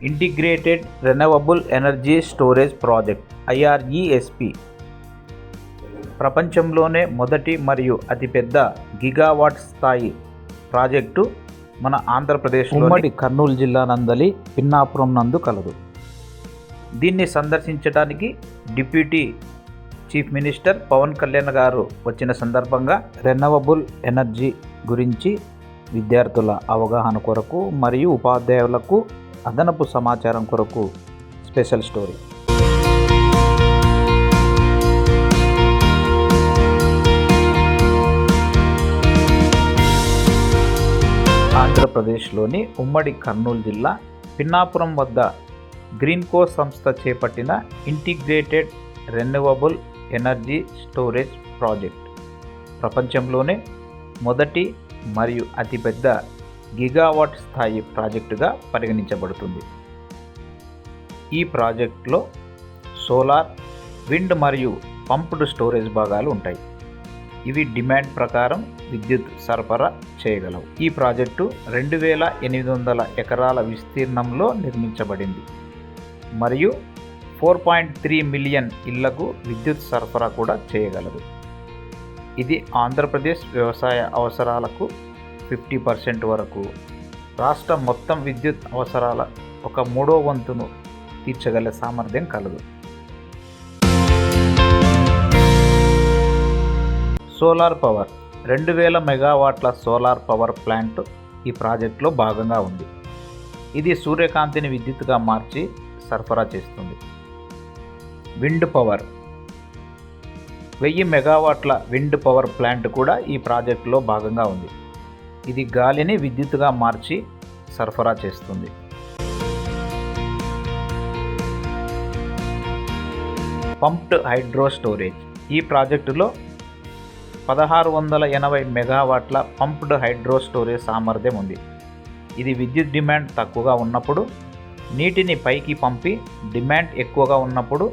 Integrated renewable energy storage project IRESP ప్రపంచంలోనే మొదటి మరియు అతిపెద్ద గిగావాట్ స్థాయి ప్రాజెక్టు మన ఆంధ్రప్రదేశ్ ఉమ్మడి కర్నూలు జిల్లా నందలి పిన్నాపురం నందు కలదు. దీన్ని సందర్శించడానికి deputy chief minister Pavan Kalyan గారు వచ్చిన సందర్భంగా రెన్యూవబుల్ ఎనర్జీ గురించి విద్యార్థుల అవగాహన కొరకు మరియు ఉపాధ్యాయులకు అదనపు సమాచారం కొరకు స్పెషల్ స్టోరీ. ఆంధ్రప్రదేశ్లోని ఉమ్మడి కర్నూలు జిల్లా పిన్నాపురం వద్ద గ్రీన్కో సంస్థ చేపట్టిన integrated renewable energy storage project. ప్రపంచంలోనే మొదటి మరియు అతిపెద్ద గిగావాట్ స్థాయి ప్రాజెక్టుగా పరిగణించబడుతుంది. ఈ ప్రాజెక్టులో సోలార్ విండ్ మరియు పంప్డ్ స్టోరేజ్ భాగాలు ఉంటాయి. ఇవి డిమాండ్ ప్రకారం విద్యుత్ సరఫరా చేయగలవు. ఈ ప్రాజెక్టు రెండు వేల ఎనిమిది వందల ఎకరాల విస్తీర్ణంలో నిర్మించబడింది. మరియు ఫోర్ పాయింట్ త్రీ మిలియన్ ఇళ్ళకు విద్యుత్ సరఫరా కూడా చేయగలదు. ఇది ఆంధ్రప్రదేశ్ వ్యవసాయ అవసరాలకు ఫిఫ్టీ పర్సెంట్ వరకు రాష్ట్ర మొత్తం విద్యుత్ అవసరాల ఒక మూడో వంతును తీర్చగల సామర్థ్యం కలదు. సోలార్ పవర్ రెండు వేల మెగావాట్ల సోలార్ పవర్ ప్లాంట్ ఈ ప్రాజెక్టులో భాగంగా ఉంది. ఇది సూర్యకాంతిని విద్యుత్తుగా మార్చి సరఫరా చేస్తుంది. విండ్ పవర్ వెయ్యి మెగావాట్ల విండ్ పవర్ ప్లాంట్ కూడా ఈ ప్రాజెక్టులో భాగంగా ఉంది. ఇది గాలిని విద్యుత్తుగా మార్చి సరఫరా చేస్తుంది. Pumped hydro storage. ఈ ప్రాజెక్టులో పదహారు వందల ఎనభై మెగావాట్ల పంప్డ్ హైడ్రో స్టోరేజ్ సామర్థ్యం ఉంది. ఇది విద్యుత్ డిమాండ్ తక్కువగా ఉన్నప్పుడు నీటిని పైకి పంపి డిమాండ్ ఎక్కువగా ఉన్నప్పుడు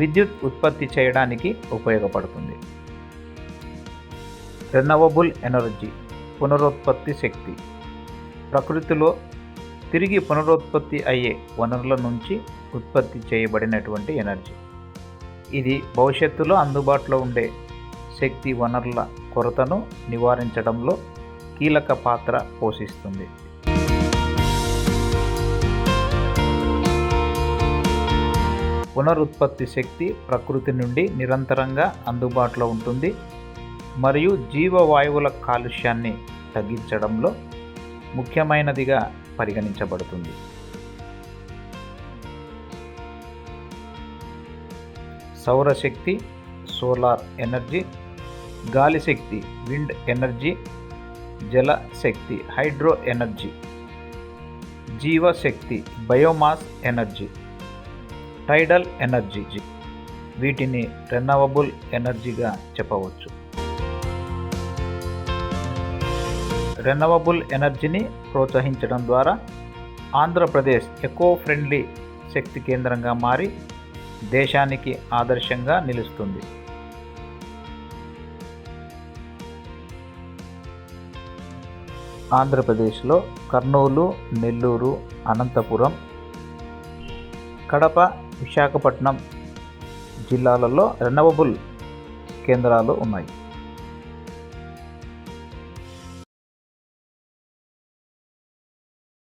విద్యుత్ ఉత్పత్తి చేయడానికి ఉపయోగపడుతుంది. Renewable energy. పునరుత్పత్తి శక్తి. ప్రకృతిలో తిరిగి పునరుత్పత్తి అయ్యే వనరుల నుంచి ఉత్పత్తి చేయబడినటువంటి ఎనర్జీ. ఇది భవిష్యత్తులో అందుబాటులో ఉండే శక్తి వనరుల కొరతను నివారించడంలో కీలక పాత్ర పోషిస్తుంది. పునరుత్పత్తి శక్తి ప్రకృతి నుండి నిరంతరంగా అందుబాటులో ఉంటుంది. మరియు జీవవాయువుల కాలుష్యాన్ని తగ్గించడంలో ముఖ్యమైనదిగా పరిగణించబడుతుంది. సౌరశక్తి సోలార్ ఎనర్జీ గాలి శక్తి విండ్ ఎనర్జీ జల శక్తి హైడ్రో ఎనర్జీ జీవశక్తి బయోమాస్ ఎనర్జీ టైడల్ ఎనర్జీ వీటిని రెనవబుల్ ఎనర్జీగా చెప్పవచ్చు. రెనవబుల్ ఎనర్జీని ప్రోత్సహించడం ద్వారా ఆంధ్రప్రదేశ్ ఎకో ఫ్రెండ్లీ శక్తి కేంద్రంగా మారి దేశానికి ఆదర్శంగా నిలుస్తుంది. ఆంధ్రప్రదేశ్లో కర్నూలు నెల్లూరు అనంతపురం కడప విశాఖపట్నం జిల్లాలలో రెనవబుల్ కేంద్రాలు ఉన్నాయి.